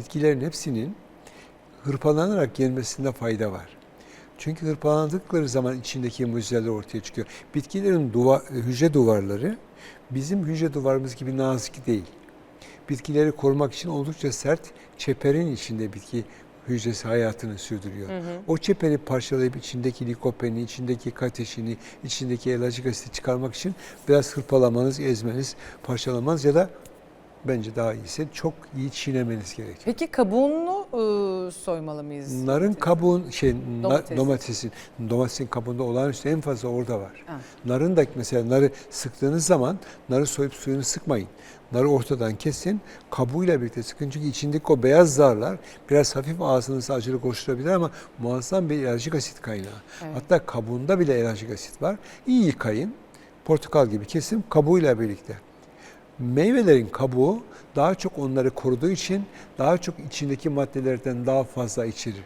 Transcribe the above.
bitkilerin hepsinin hırpalanarak gelmesinde fayda var. Çünkü hırpalandıkları zaman içindeki mucizeler ortaya çıkıyor. Bitkilerin duva, hücre duvarları bizim hücre duvarımız gibi nazik değil. Bitkileri korumak için oldukça sert çeperin içinde bitki hücresi hayatını sürdürüyor. O çeperi parçalayıp içindeki likopeni, içindeki kateşini, içindeki elajik asiti çıkarmak için biraz hırpalamanız, ezmeniz, parçalamanız ya da bence daha iyisi çok iyi çiğnemeniz gerekiyor. Peki kabuğunu e, soymalı mıyız? Narın kabuğun şey na- Domates. domatesin domatesin kabuğunda olağanüstü en fazla orada var. Ha. Narın da mesela narı sıktığınız zaman narı soyup suyunu sıkmayın. Narı ortadan kesin. Kabuğuyla birlikte sıkın çünkü içindeki o beyaz zarlar biraz hafif ağzınızda acılık oluşturabilir ama muazzam bir elerjik asit kaynağı. Evet. Hatta kabuğunda bile elerjik asit var. İyi yıkayın. Portakal gibi kesin kabuğuyla birlikte. Meyvelerin kabuğu daha çok onları koruduğu için daha çok içindeki maddelerden daha fazla içerir.